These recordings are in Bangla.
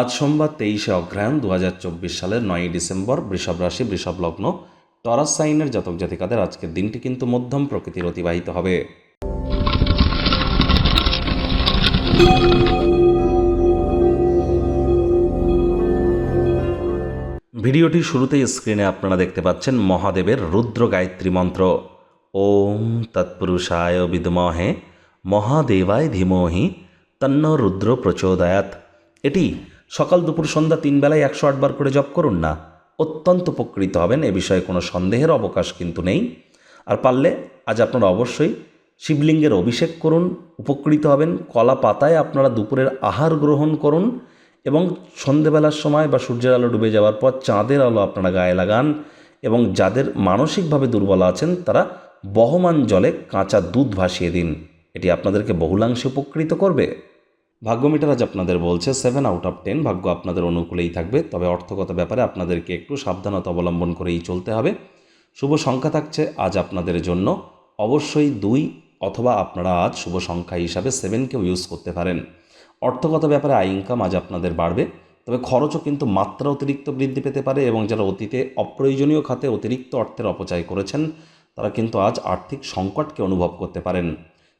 আজ সোমবার তেইশে অগ্রহায়ণ দু হাজার চব্বিশ সালের নয়ই ডিসেম্বর বৃষভ রাশি, বৃষভ লগ্ন, টরাস সাইনের জাতক জাতিকাদের আজকের দিনটি কিন্তু মধ্যম প্রকৃতির অতিবাহিত হবে। ভিডিওটি শুরুতেই স্ক্রিনে আপনারা দেখতে পাচ্ছেন মহাদেবের রুদ্র গায়ত্রী মন্ত্র। ওম তৎপুরুষায় বিদমহে, মহাদেবায় ধীমহি তন্ন রুদ্র প্রচোদয়াত এটি সকাল দুপুর সন্ধ্যা তিন বেলায় একশো আটবার করে জপ করুন না। অত্যন্ত উপকৃত হবেন, এ বিষয়ে কোনো সন্দেহের অবকাশ কিন্তু নেই। আর পারলে আজ আপনারা অবশ্যই শিবলিঙ্গের অভিষেক করুন, উপকৃত হবেন, কলা পাতায় আপনারা দুপুরের আহার গ্রহণ করুন এবং সন্ধেবেলার সময় বা সূর্যের আলো ডুবে যাওয়ার পর চাঁদের আলো আপনারা গায়ে লাগান এবং যাদের মানসিকভাবে দুর্বল আছেন তারা বহমান জলে কাঁচা দুধ ভাসিয়ে দিন। এটি আপনাদেরকে বহুলাংশে উপকৃত করবে। ভাগ্যমিটার আজ আপনাদের বলছে সেভেন আউট অফ টেন ভাগ্য আপনাদের অনুকূলেই থাকবে। তবে অর্থগত ব্যাপারে আপনাদেরকে একটু সাবধানতা অবলম্বন করেই চলতে হবে। শুভ সংখ্যা থাকছে আজ আপনাদের জন্য। অবশ্যই দুই অথবা আপনারা আজ শুভ সংখ্যা হিসাবে সেভেনকেও ইউজ করতে পারেন। অর্থগত ব্যাপারে আয় ইনকাম আজ আপনাদের বাড়বে। তবে খরচও কিন্তু মাত্রা অতিরিক্ত বৃদ্ধি পেতে পারে এবং যারা অতীতে অপ্রয়োজনীয় খাতে অতিরিক্ত অর্থের অপচয় করেছেন, তারা কিন্তু আজ আর্থিক সংকটকে অনুভব করতে পারেন।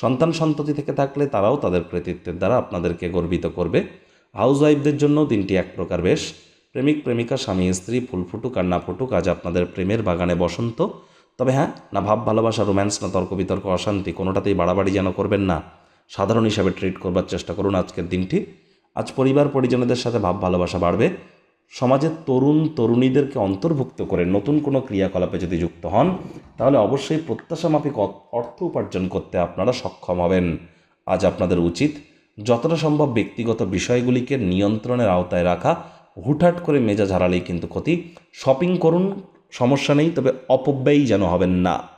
সন্তান সন্ততি থেকে থাকলে তারাও তাদের কৃতিত্বের দ্বারা আপনাদেরকে গর্বিত করবে। হাউস ওয়াইফদের জন্য দিনটি এক প্রকার বেশ। প্রেমিক, প্রেমিকা, স্বামী, স্ত্রী, ফুল ফুটুক আর না ফুটুক, আজ আপনাদের প্রেমের বাগানে বসন্ত। তবে হ্যাঁ না ভাব, ভালোবাসা, রোম্যান্স, না তর্ক বিতর্ক অশান্তি, কোনোটাতেই বাড়াবাড়ি যেন করবেন না। সাধারণ হিসাবে ট্রিট করবার চেষ্টা করুন আজকের দিনটি। আজ পরিবার, পরিজনদের সাথে ভাব, ভালোবাসা বাড়বে। সমাজের তরুণ, তরুণীদেরকে অন্তর্ভুক্ত করে নতুন কোনো ক্রিয়াকলাপে যদি যুক্ত হন তাহলে অবশ্যই প্রত্যাশা মাফিক অর্থ উপার্জন করতে আপনারা সক্ষম হবেন। আজ আপনাদের উচিত যতটা সম্ভব ব্যক্তিগত বিষয়গুলিকে নিয়ন্ত্রণের আওতায় রাখা, হুটহাট করে মেজাজ হারালেই কিন্তু ক্ষতি। শপিং করুন, সমস্যা নেই, তবে অপব্যয়ী যেন হবেন না।